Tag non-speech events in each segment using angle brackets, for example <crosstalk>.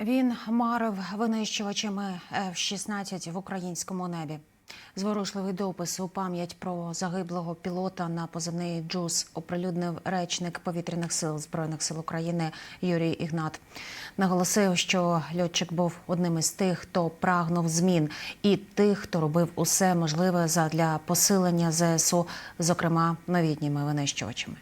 Він марив винищувачами F-16 в українському небі. Зворушливий допис у пам'ять про загиблого пілота на позивний Джус оприлюднив речник повітряних сил збройних сил України Юрій Ігнат. Наголосив, що льотчик був одним із тих, хто прагнув змін, і тих, хто робив усе можливе задля посилення ЗСУ, зокрема новітніми винищувачами.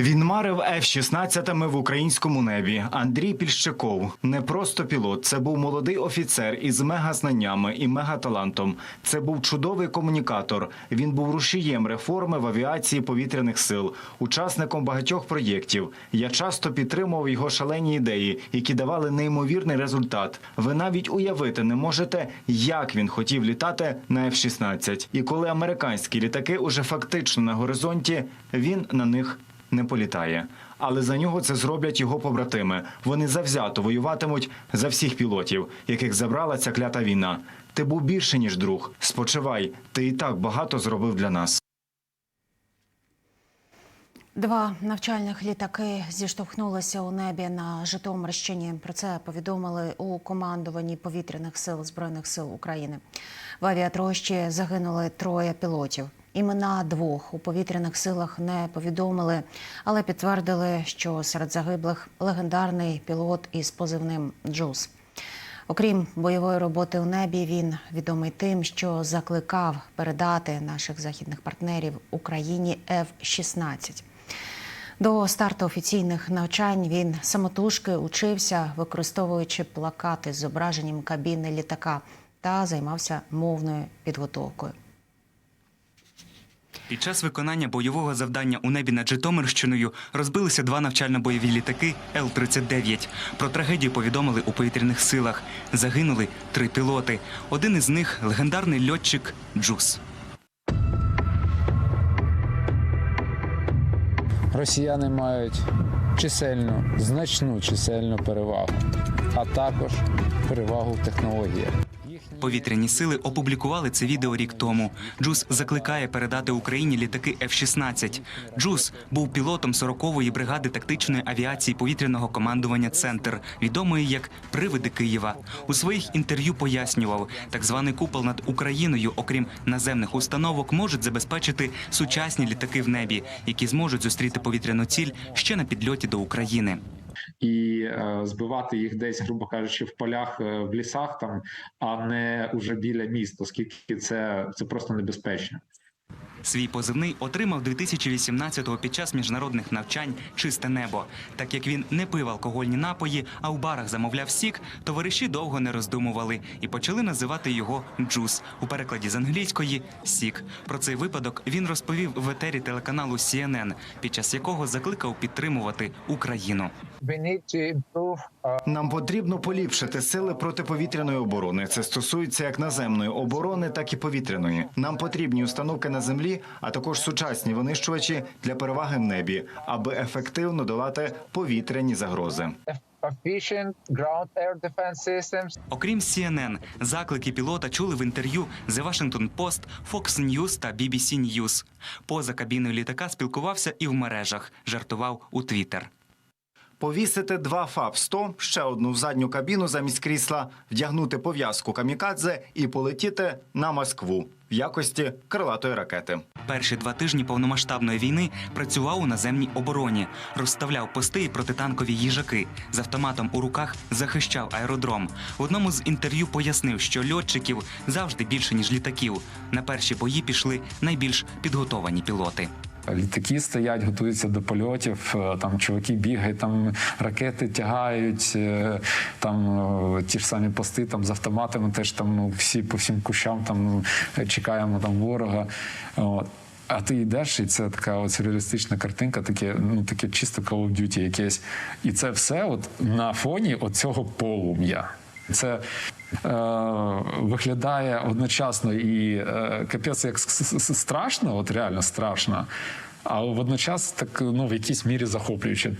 Він марив F-16 в українському небі. Андрій Пільщиков не просто пілот. Це був молодий офіцер із мегазнаннями і мегаталантом. Це був чудовий комунікатор. Він був рушієм реформи в авіації повітряних сил, учасником багатьох проєктів. Я часто підтримував його шалені ідеї, які давали неймовірний результат. Ви навіть уявити не можете, як він хотів літати на F-16. І коли американські літаки уже фактично на горизонті, він на них не політає. Але за нього це зроблять його побратими. Вони завзято воюватимуть за всіх пілотів, яких забрала ця клята війна. Ти був більше ніж друг. Спочивай, ти і так багато зробив для нас. Два навчальних літаки зіштовхнулися у небі на Житомирщині. Про це повідомили у командуванні повітряних сил збройних сил України. В авіатрощі загинули троє пілотів. Імена двох у повітряних силах не повідомили, але підтвердили, що серед загиблих легендарний пілот із позивним Джуз. Окрім бойової роботи у небі, він відомий тим, що закликав передати наших західних партнерів Україні F-16. До старту офіційних навчань він самотужки учився, використовуючи плакати з зображенням кабіни літака та займався мовною підготовкою. Під час виконання бойового завдання у небі над Житомирщиною розбилися два навчально-бойові літаки Л-39. Про трагедію повідомили у повітряних силах. Загинули три пілоти. Один із них легендарний льотчик Джус. Росіяни мають чисельну, значну чисельну перевагу, а також перевагу в технологіях. Повітряні сили опублікували це відео рік тому. Джус закликає передати Україні літаки F-16. Джус був пілотом 40-ї бригади тактичної авіації повітряного командування Центр, відомої як Привиди Києва. У своїх інтерв'ю пояснював, так званий купол над Україною, окрім наземних установок, можуть забезпечити сучасні літаки в небі, які зможуть зустріти повітряну ціль ще на підльоті до України. І е, збивати їх десь, грубо кажучи, в полях е, в лісах, там а не уже біля міст, оскільки це, це просто небезпечно. Свій позивний отримав 2018-го під час міжнародних навчань Чисте небо. Так як він не пив алкогольні напої, а у барах замовляв сік, товариші довго не роздумували і почали називати його Джус у перекладі з англійської Сік. Про цей випадок він розповів в етері телеканалу CNN, під час якого закликав підтримувати Україну. Uh, Нам потрібно поліпшити сили протиповітряної оборони. Це стосується як наземної оборони, так і повітряної. Нам потрібні установки на землі, а також сучасні винищувачі для переваги в небі, аби ефективно долати повітряні загрози. Окрім CNN, заклики пілота чули в інтерв'ю The Washington Post, Fox News та BBC News. Поза кабіною літака спілкувався і в мережах, жартував у Твіттер. Повісити два ФАП-100, ще одну в задню кабіну замість крісла, вдягнути пов'язку камікадзе і полетіти на Москву в якості крилатої ракети. Перші два тижні повномасштабної війни працював у наземній обороні, розставляв пости і протитанкові їжаки. З автоматом у руках захищав аеродром. В одному з інтерв'ю пояснив, що льотчиків завжди більше ніж літаків. На перші бої пішли найбільш підготовані пілоти. Літаки стоять, готуються до польотів. е, Там чуваки бігають, там ракети тягають, е, там е, ті ж самі пости там з автоматами. Теж там ну, всі по всім кущам там е, чекаємо там ворога. А ти йдеш, і це така от сюрреалістична картинка, таке, ну таке чисто Call of Duty якесь. І це все от на фоні оцього полум'я. Це е, виглядає одночасно і е, капець як страшно, от реально страшно. А водночас так ну в якійсь мірі захоплююче.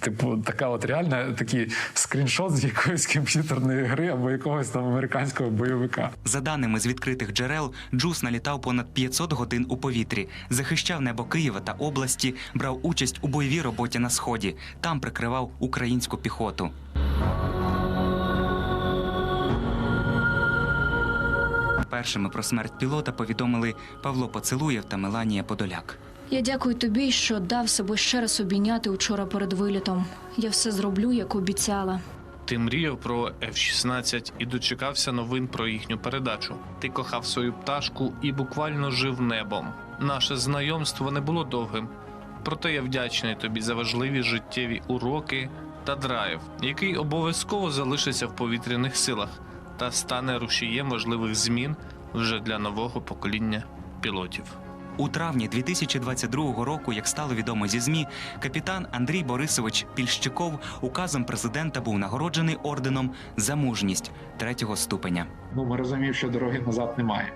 Типу, така от реальна такий скріншот з якоїсь комп'ютерної гри або якогось там американського бойовика. За даними з відкритих джерел, Джус налітав понад 500 годин у повітрі, захищав небо Києва та області, брав участь у бойовій роботі на сході. Там прикривав українську піхоту. Першими про смерть пілота повідомили Павло Поцелуєв та Меланія Подоляк. Я дякую тобі, що дав себе ще раз обійняти учора перед вилітом. Я все зроблю, як обіцяла. Ти мріяв про F-16 і дочекався новин про їхню передачу. Ти кохав свою пташку і буквально жив небом. Наше знайомство не було довгим. Проте я вдячний тобі за важливі життєві уроки та драйв, який обов'язково залишиться в повітряних силах та стане рушієм можливих змін вже для нового покоління пілотів. У травні 2022 року, як стало відомо зі змі, капітан Андрій Борисович Пільщиков указом президента був нагороджений орденом за мужність третього ступеня. Ну ми розуміємо, що дороги назад немає.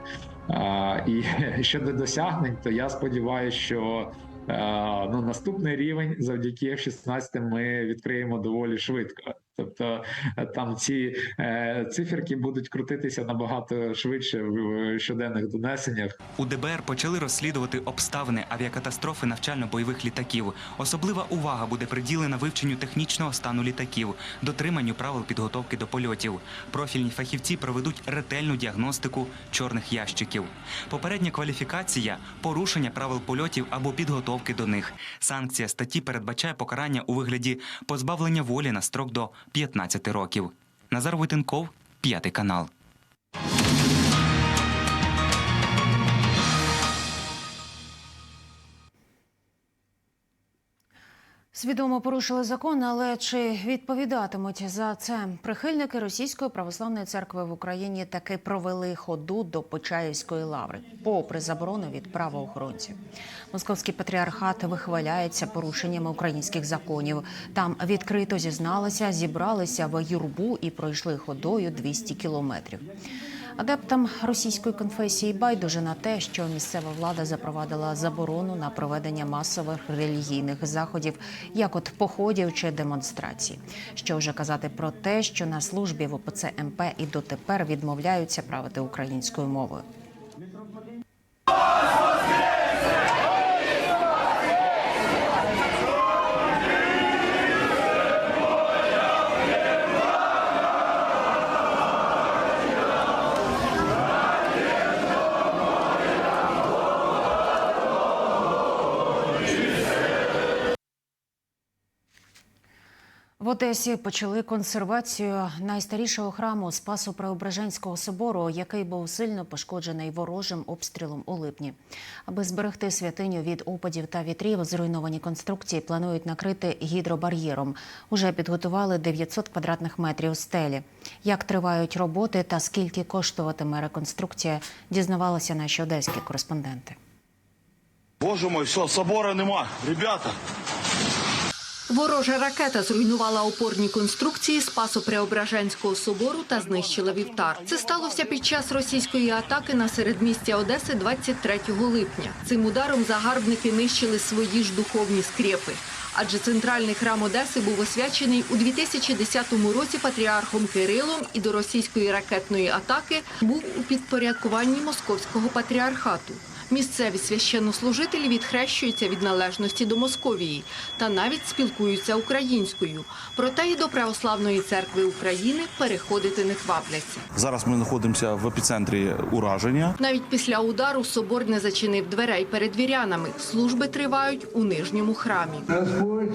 А, і <laughs> щодо досягнень, то я сподіваюся, що а, ну, наступний рівень завдяки F-16 ми відкриємо доволі швидко. Тобто е, там ці е, циферки будуть крутитися набагато швидше в в щоденних донесеннях. У ДБР почали розслідувати обставини авіакатастрофи навчально-бойових літаків. Особлива увага буде приділена вивченню технічного стану літаків, дотриманню правил підготовки до польотів. Профільні фахівці проведуть ретельну діагностику чорних ящиків. Попередня кваліфікація порушення правил польотів або підготовки до них. Санкція статті передбачає покарання у вигляді позбавлення волі на строк до 15 років. Назар Войтенков, п'ятий канал. Свідомо порушили закон, але чи відповідатимуть за це прихильники Російської православної церкви в Україні таки провели ходу до Почаївської лаври, попри заборону від правоохоронців. Московський патріархат вихваляється порушеннями українських законів. Там відкрито зізналися, зібралися в юрбу і пройшли ходою 200 кілометрів. Адептам російської конфесії байдуже на те, що місцева влада запровадила заборону на проведення масових релігійних заходів, як от походів чи демонстрацій. Що вже казати про те, що на службі в ОПЦ МП і дотепер відмовляються правити українською мовою. Одесі почали консервацію найстарішого храму Спасу Преображенського собору, який був сильно пошкоджений ворожим обстрілом у липні. Аби зберегти святиню від опадів та вітрів, зруйновані конструкції планують накрити гідробар'єром. Уже підготували 900 квадратних метрів стелі. Як тривають роботи та скільки коштуватиме реконструкція, дізнавалися наші одеські кореспонденти. Боже мой, все, собора нема. Ребята, Ворожа ракета зруйнувала опорні конструкції Спасо-Преображенського собору та знищила вівтар. Це сталося під час російської атаки на середмістя Одеси 23 липня. Цим ударом загарбники нищили свої ж духовні скрепи. Адже центральний храм Одеси був освячений у 2010 році патріархом Кирилом і до російської ракетної атаки був у підпорядкуванні московського патріархату. Місцеві священнослужителі відхрещуються від належності до Московії та навіть спілкуються українською. Проте і до Православної церкви України переходити не квапляться. зараз ми знаходимося в епіцентрі ураження. Навіть після удару собор не зачинив дверей перед вірянами. Служби тривають у нижньому храмі. Господь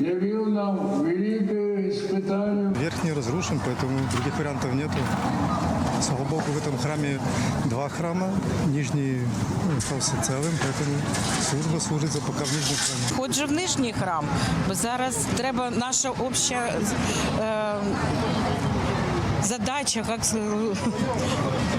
явил нам великое испытание. Верхний разрушен, поэтому других вариантов нету Слава Богу, в этом храме два храма. Нижний ну, остался целым, поэтому служба служится пока в нижнем храме. Ходжу в нижній храм, бо зараз треба наша обща е, задача, как с-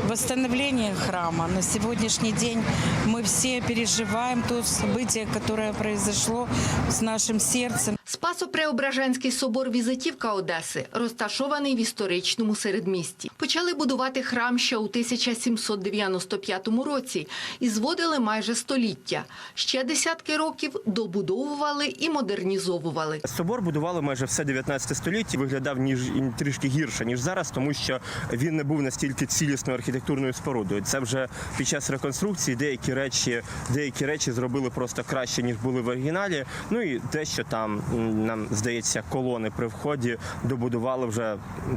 восстановление храма. На сегодняшний день мы все переживаем то событие, которое произошло с нашим сердцем. Спасо-Преображенський собор візитівка Одеси розташований в історичному середмісті. Почали будувати храм ще у 1795 році і зводили майже століття. Ще десятки років добудовували і модернізовували. Собор будували майже все 19 століття. Виглядав ніж і трішки гірше ніж зараз, тому що він не був настільки цілісною архітектурою. Архітектурною спорудою. Це вже під час реконструкції деякі речі, деякі речі зробили просто краще ніж були в оригіналі. Ну і те, що там нам здається, колони при вході добудували вже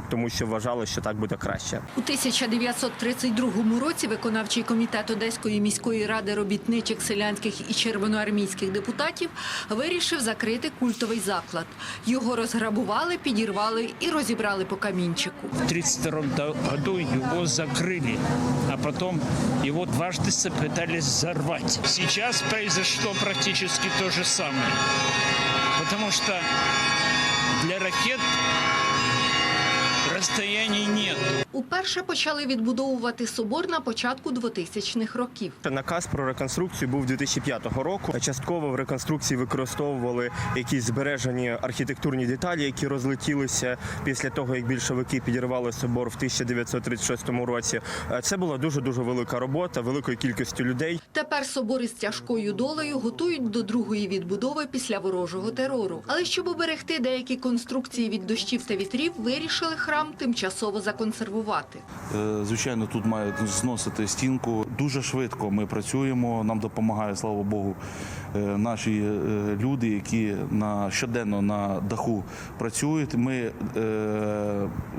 тому, що вважали, що так буде краще. У 1932 році виконавчий комітет Одеської міської ради робітничих, селянських і червоноармійських депутатів вирішив закрити культовий заклад. Його розграбували, підірвали і розібрали по камінчику. В 1932 году его закрыли, а потом его дважды пытались взорвать. Сейчас произошло практически то же самое. Потому что для ракет расстояний нет. Уперше почали відбудовувати собор на початку 2000-х років. Наказ про реконструкцію був 2005 року. Частково в реконструкції використовували якісь збережені архітектурні деталі, які розлетілися після того, як більшовики підірвали собор в 1936 році. Це була дуже дуже велика робота, великою кількістю людей. Тепер собор із тяжкою долею готують до другої відбудови після ворожого терору. Але щоб уберегти деякі конструкції від дощів та вітрів, вирішили храм тимчасово законсервувати. Е, Звичайно, тут мають зносити стінку. Дуже швидко ми працюємо. Нам допомагає, слава Богу, е, наші е, люди, які на щоденно на даху працюють. Ми,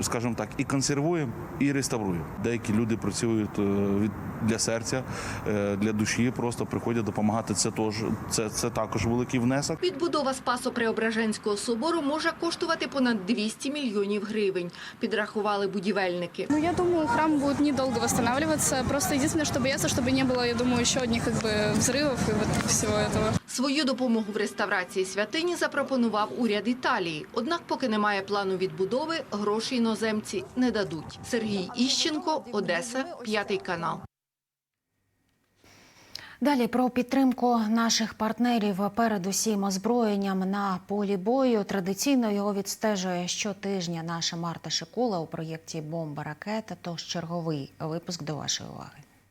скажімо так, і консервуємо, і реставруємо. Деякі люди працюють від для серця, е, для душі, просто приходять допомагати. Це теж це, це також великий внесок. Відбудова Спасо-Преображенського собору може коштувати понад 200 мільйонів гривень, підрахували будівельники. Ну, я думаю, храм будет недолго восстанавливаться. Просто единственное, что бояться, чтобы не было, я думаю, еще одних как бы взрывов и вот всего этого. Свою допомогу в реставрації святині запропонував уряд Італії. Однак, поки немає плану відбудови, гроші іноземці не дадуть. Сергій Іщенко, Одеса, п'ятий канал. Далі про підтримку наших партнерів, передусім озброєнням на полі бою. Традиційно його відстежує щотижня наша Марта Шикула у проєкті Бомба ракета. Тож черговий випуск до вашої уваги.